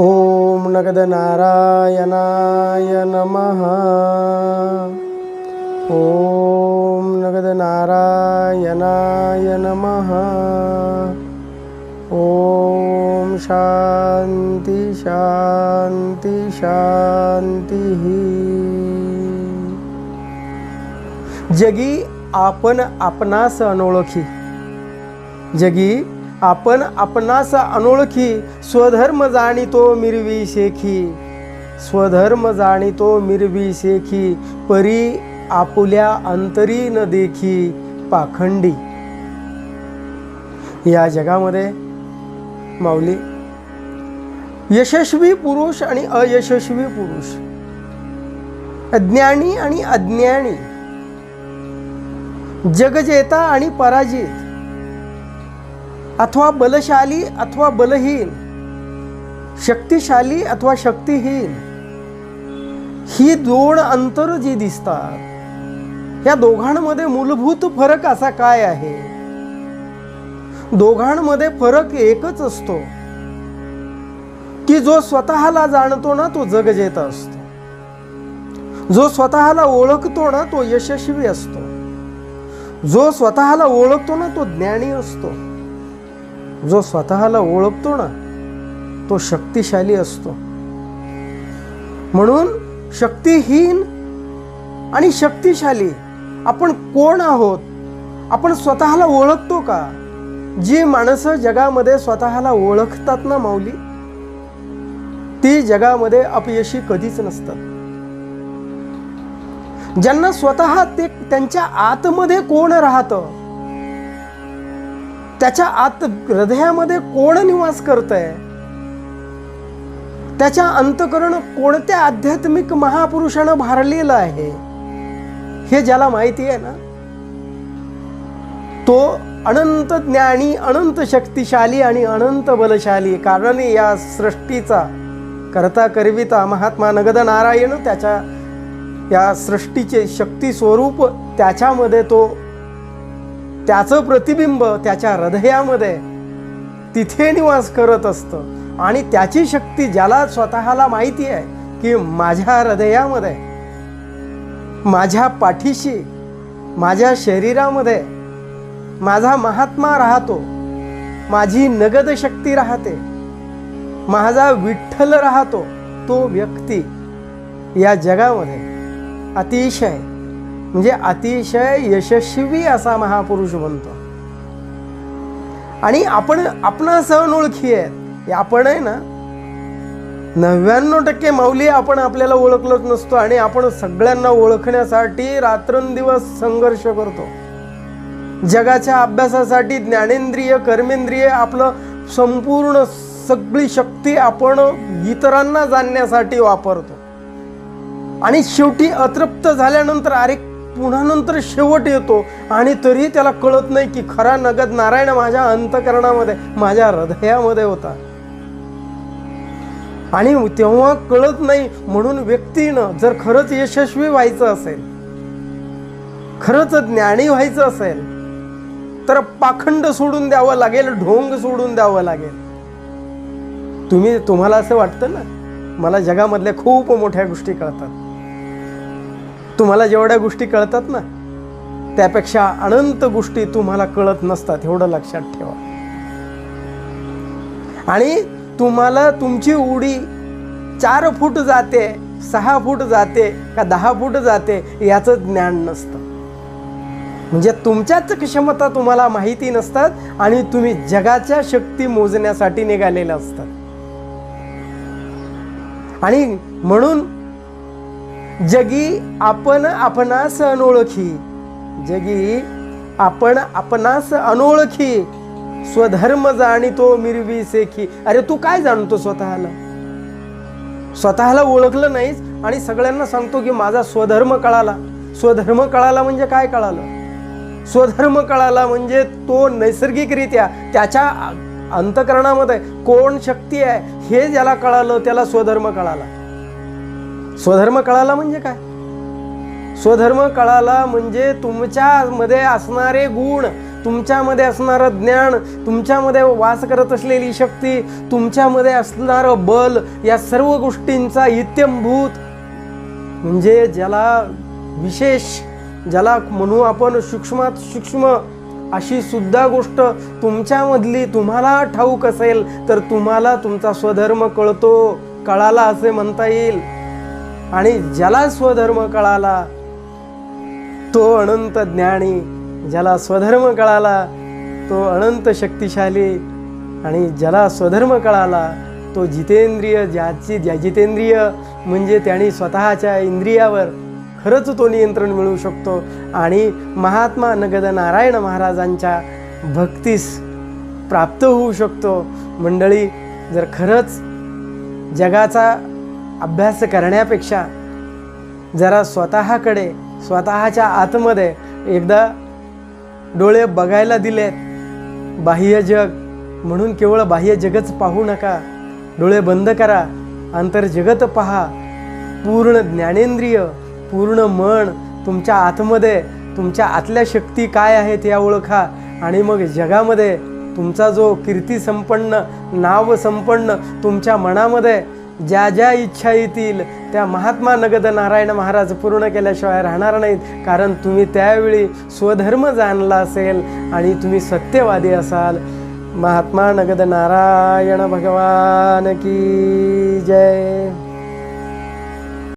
ॐ नगदनारायणाय नमः। ॐ नगदनारायणाय नमः। ॐ शान्ति शान्ति शान्तिः जगी आपण आपणास अनोळखी। जगी आपण आपणास अनोळखी स्वधर्म जाणीतो मिरवी शेखी. स्वधर्म जाणीतो मिरवी शेखी परी आपुल्या अंतरी न देखी पाखंडी. या जगामध्ये माऊली यशस्वी पुरुष आणि अयशस्वी पुरुष अज्ञानी आणि अज्ञानी जगजेता आणि पराजित अथवा बलशाली अथवा बलहीन शक्तिशाली अथवा शक्तिहीन ही दोन अंतर जी दिसतात या दोघांमध्ये मूलभूत फरक असा काय आहे? दोघांमध्ये फरक एकच असतो की जो स्वतःला जाणतो ना तो जगजेत असतो. जो स्वतःला ओळखतो ना तो यशस्वी असतो. जो स्वतःला ओळखतो ना तो ज्ञानी असतो. जो स्वतःला ओळखतो ना तो शक्तिशाली असतो. म्हणून शक्तिहीन आणि शक्तिशाली आपण कोण आहोत? आपण स्वतःला ओळखतो का? जी माणसं जगामध्ये स्वतःला ओळखतात ना माऊली? ती जगामध्ये अपयशी कधीच नसतात. ज्यांना स्वतः ते त्यांच्या आतमध्ये कोण राहतं? त्याच्या आत हृदयामध्ये कोण निवास करतंय? त्याच्या अंतकरण कोणत्या आध्यात्मिक महापुरुषानं भारलेलं आहे? हे ज्याला माहिती आहे ना तो अनंत ज्ञानी अनंत शक्तिशाली आणि अनंत बलशाली. कारण या सृष्टीचा करता करविता महात्मा नगद नारायण त्याच्या या सृष्टीचे शक्ती स्वरूप त्याच्यामध्ये तो त्याचं प्रतिबिंब त्याच्या हृदयामध्ये तिथे निवास करत असतं. आणि त्याची शक्ती ज्याला स्वतःला माहिती आहे की माझ्या हृदयामध्ये माझ्या पाठीशी माझ्या शरीरामध्ये माझा महात्मा राहतो माझी नगद शक्ती राहते माझा विठ्ठल राहतो तो व्यक्ती या जगामध्ये अतिशय म्हणजे अतिशय यशस्वी असा महापुरुष बनतो. आणि आपण आपण सहनोळखी आहेत. आपण आहे ना नव्याण्णव टक्के माऊली आपण आपल्याला ओळखलंच नसतो आणि आपण सगळ्यांना ओळखण्यासाठी रात्रंदिवस संघर्ष करतो. जगाच्या अभ्यासासाठी ज्ञानेंद्रिय कर्मेंद्रिय आपलं संपूर्ण सगळी शक्ती आपण इतरांना जाणण्यासाठी वापरतो. आणि शेवटी अतृप्त झाल्यानंतर अरे पुन्हा नंतर शेवट येतो. आणि तरी त्याला कळत नाही की खरा नगद नारायण माझ्या अंतकरणामध्ये माझ्या हृदयामध्ये होता. आणि तेव्हा कळत नाही म्हणून व्यक्तीनं जर खरंच यशस्वी व्हायचं असेल खरंच ज्ञानी व्हायचं असेल तर पाखंड सोडून द्यावं लागेल ढोंग सोडून द्यावं लागेल. तुम्ही तुम्हाला असं वाटतं ना? मला जगामधल्या खूप मोठ्या गोष्टी कळतात. तुम्हाला जेवढ्या गोष्टी कळतात ना त्यापेक्षा अनंत गोष्टी तुम्हाला कळत नसतात एवढं लक्षात ठेवा. आणि तुम्हाला तुमची उडी चार फूट जाते सहा फूट जाते का दहा फूट जाते याचं ज्ञान नसतं. म्हणजे तुमच्याच क्षमता तुम्हाला माहिती नसतात आणि तुम्ही जगाच्या शक्ती मोजण्यासाठी निघालेल्या असतात. आणि म्हणून जगी आपण आपणास अनोळखी. जगी आपण आपणास अनोळखी. स्वधर्म जाणीतो मिरवी सेखी. अरे तू काय जाणतो स्वतःला? स्वतःला ओळखलं नाहीस आणि सगळ्यांना सांगतो की माझा स्वधर्म कळाला. स्वधर्म कळाला म्हणजे काय कळालं? स्वधर्म कळाला म्हणजे तो नैसर्गिकरित्या त्याच्या अंतकरणामध्ये कोण शक्ती आहे हे ज्याला कळालं त्याला स्वधर्म कळाला. स्वधर्म कळाला म्हणजे काय? स्वधर्म कळाला म्हणजे तुमच्यामध्ये असणारे गुण तुमच्यामध्ये असणारं ज्ञान तुमच्यामध्ये वास करत असलेली शक्ती तुमच्यामध्ये असणारं बल या सर्व गोष्टींचा इत्यंभूत. म्हणजे ज्याला विशेष ज्याला म्हणू आपण सूक्ष्मात सूक्ष्म अशी सुद्धा गोष्ट तुमच्यामधली तुम्हाला ठाऊक असेल तर तुम्हाला तुमचा स्वधर्म कळतो कळाला असे म्हणता येईल. आणि ज्याला स्वधर्म कळाला तो अनंत ज्ञानी. ज्याला स्वधर्म कळाला तो अनंत शक्तिशाली. आणि ज्याला स्वधर्म कळाला तो जितेंद्रिय ज्याची ज्या जितेंद्रिय म्हणजे त्यांनी स्वतःच्या इंद्रियावर खरंच तो नियंत्रण मिळवू शकतो. आणि महात्मा नगद नारायण महाराजांच्या भक्तीस प्राप्त होऊ शकतो. मंडळी जर खरंच जगाचा अभ्यास करण्यापेक्षा जरा स्वतःकडे स्वतःच्या आतमध्ये एकदा डोळे बघायला दिलेत बाह्य जग म्हणून केवळ बाह्य जगच पाहू नका. डोळे बंद करा अंतर जगत पहा. पूर्ण ज्ञानेंद्रिय पूर्ण मन तुमच्या आतमध्ये तुमच्या आतल्या शक्ती काय आहेत या ओळखा. आणि मग जगामध्ये तुमचा जो कीर्ती संपन्न नाव संपन्न तुमच्या मनामध्ये ज्या ज्या इच्छा येतील त्या महात्मा नगद नारायण महाराज पूर्ण केल्याशिवाय राहणार नाहीत. कारण तुम्ही त्यावेळी स्वधर्म जाणला असेल आणि तुम्ही सत्यवादी असाल. महात्मा नगद नारायण भगवान की जय.